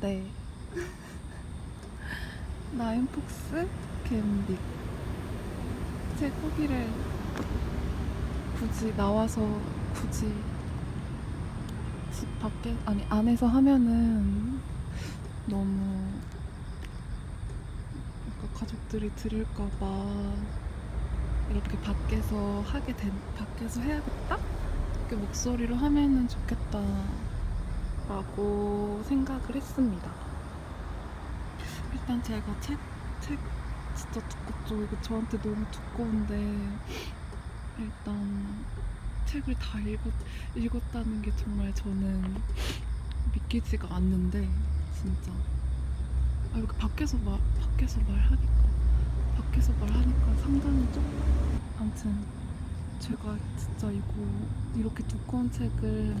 네. 나인폭스 갬빅. 제 후기를 굳이 나와서 굳이 집 밖에 아니 안에서 하면은 너무 가족들이 들을까봐 이렇게 밖에서 하게 된 밖에서 해야겠다 이렇게 목소리로 하면은 좋겠다 라고 생각을 했습니다. 일단 제가 책 책 진짜 두껍죠. 이거 저한테 너무 두꺼운데 일단 책을 다 읽었, 읽었다는 게 정말 저는 믿기지가 않는데 진짜 아, 이렇게 밖에서 말 밖에서 말하니까 밖에서 말하니까 상당히 좀 아무튼 제가 진짜 이거 이렇게 두꺼운 책을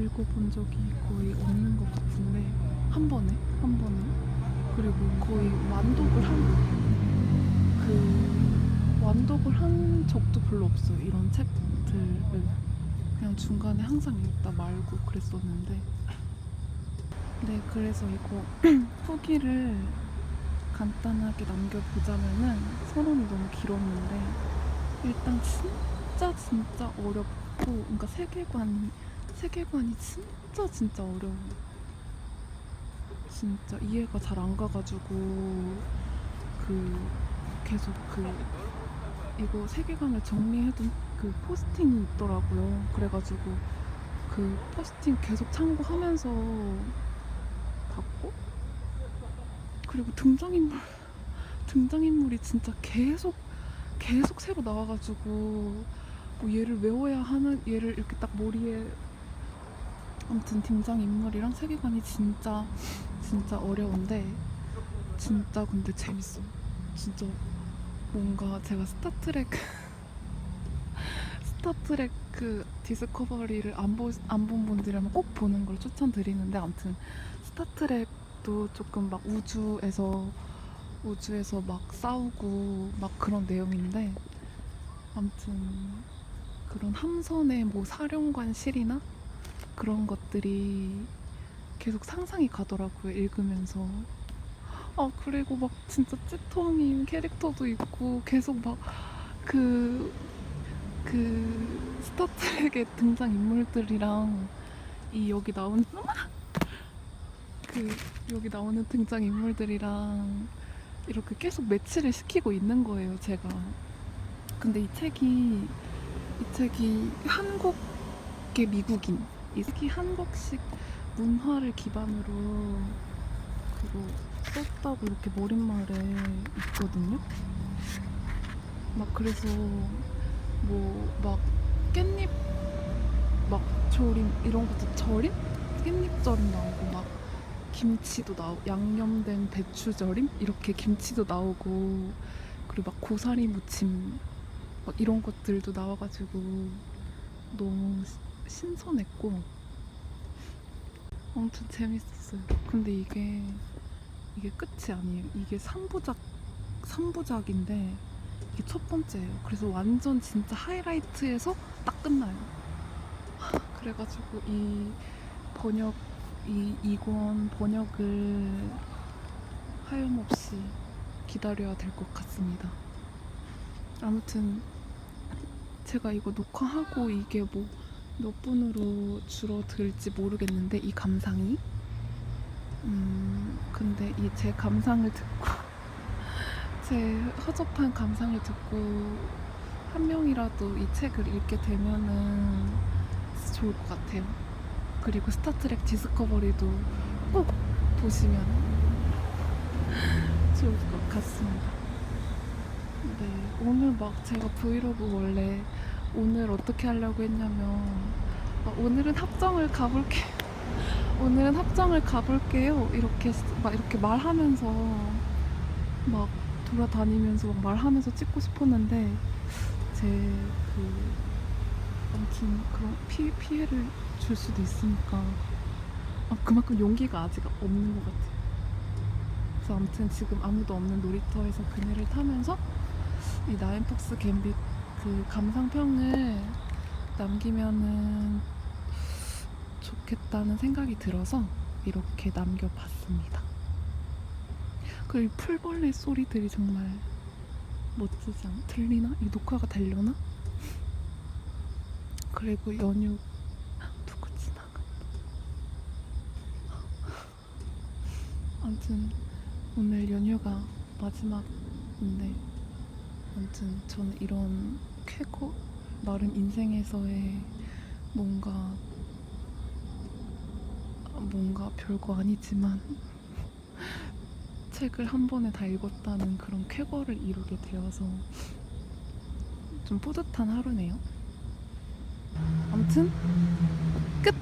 읽어본 적이 거의 없는 것 같은데 한 번에? 한 번에? 그리고 거의 완독을 한 그 완독을 한 적도 별로 없어요. 이런 책들을 그냥 중간에 항상 읽다 말고 그랬었는데. 네 그래서 이거 후기를 간단하게 남겨보자면은 서론이 너무 길었는데 일단 진짜 진짜 어렵고 그러니까 세계관이 세계관이 진짜 진짜 어려워요. 진짜 이해가 잘 안 가가지고 그 계속 그 이거 세계관을 정리해둔 그 포스팅이 있더라고요. 그래가지고 그 포스팅 계속 참고하면서 봤고 그리고 등장인물 등장인물이 진짜 계속 계속 새로 나와가지고 뭐 얘를 외워야 하는 얘를 이렇게 딱 머리에 아무튼 등장 인물이랑 세계관이 진짜 진짜 어려운데 진짜 근데 재밌어. 진짜 뭔가 제가 스타트렉 스타트렉 그 디스커버리를 안보안본 분들이라면 꼭 보는 걸 추천드리는데 아무튼 스타트렉도 조금 막 우주에서 우주에서 막 싸우고 막 그런 내용인데 아무튼 그런 함선의 뭐 사령관실이나 그런 것들이 계속 상상이 가더라고요 읽으면서. 아 그리고 막 진짜 찌통인 캐릭터도 있고 계속 막그그 스타트rek의 등장 인물들이랑 이 여기 나오는 그 여기 나오는 등장 인물들이랑 이렇게 계속 매치를 시키고 있는 거예요 제가. 근데 이 책이 이 책이 한국의 미국인 이 책이 한국식 문화를 기반으로 그거 썼다고 이렇게 머릿말에 있거든요. 막 그래서 뭐 막 깻잎 막 조림 이런 것도 절임? 깻잎 절임 나오고 막 김치도 나오고 양념된 배추 절임 이렇게 김치도 나오고 그리고 막 고사리 무침 막 이런 것들도 나와가지고 너무 시- 신선했고 엄청 재밌었어요. 근데 이게 이게 끝이 아니에요. 이게 3부작 3부작인데 이게 첫 번째예요. 그래서 완전 진짜 하이라이트에서 딱 끝나요. 하, 그래가지고 이 번역 이 이권 번역을 하염없이 기다려야 될 것 같습니다. 아무튼 제가 이거 녹화하고 이게 뭐 몇 분으로 줄어들지 모르겠는데 이 감상이 음 근데 이 제 감상을 듣고 제 허접한 감상을 듣고 한 명이라도 이 책을 읽게 되면은 좋을 것 같아요. 그리고 스타트렉 디스커버리도 꼭 보시면 좋을 것 같습니다. 네, 오늘 막 제가 브이로그 원래 오늘 어떻게 하려고 했냐면 아, 오늘은 합정을 가볼게 오늘은 합정을 가볼게요. 이렇게 막 이렇게 말하면서 막 돌아다니면서 막 말하면서 찍고 싶었는데 제그 아무튼 그런 피, 피해를 줄 수도 있으니까 아, 그만큼 용기가 아직 없는 것 같아요. 그래서 아무튼 지금 아무도 없는 놀이터에서 그네를 타면서 이 나인폭스 갬빗 그 감상평을 남기면은 좋겠다는 생각이 들어서 이렇게 남겨봤습니다. 그리고 풀벌레 소리들이 정말 멋지지 않아? 들리나? 이 녹화가 되려나? 그리고 연휴 누구 지나가? 아무튼 오늘 연휴가 마지막인데 아무튼 저는 이런 쾌거 나름 인생에서의 뭔가 뭔가 별거 아니지만 책을 한 번에 다 읽었다는 그런 쾌거를 이루게 되어서 좀 뿌듯한 하루네요. 아무튼 끝!